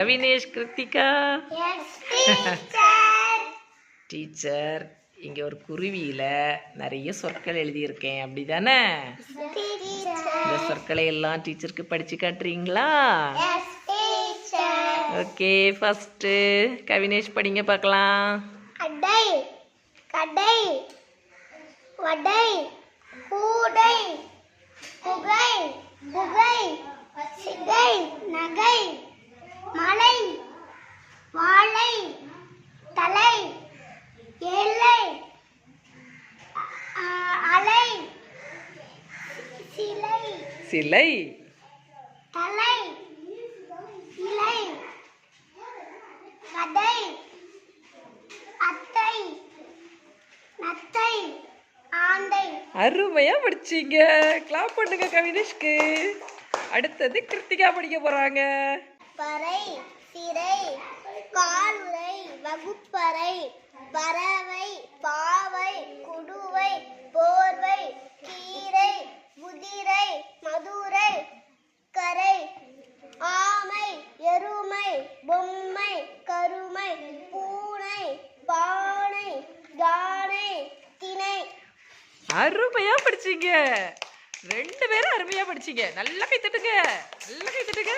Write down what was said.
Kavinesh Kiruthika. Teacher இங்கே ஒரு குருவியில் நிறைய சொற்கள் எழுதியிருக்கேன் அப்படி தானே Teacher. இந்த சொற்களை எல்லாம் டீச்சருக்கு படித்து காட்டுறீங்களா. ஓகே ஃபஸ்ட்டு கவினேஷ் படிங்க பார்க்கலாம் கடை கடை வடை கூடை குகை புகை சிகை நகை சிலை. தலை இலை கதை அத்தை நத்தை ஆந்தை. அருமையா படிச்சீங்க கிளாப் பண்ணுங்க கவினேஷ்க்கு. அடுத்தது கிருத்திகா படிக்க போறாங்க. பறை சிறை காலுறை வகுப்பறை பறவை பொம்மை கருமை பூனை பானை யானை திணை அருமையா படிச்சீங்க. ரெண்டு பேரும் அருமையா படிச்சீங்க. நல்லா கை தட்டுங்க நல்லா கை தட்டுங்க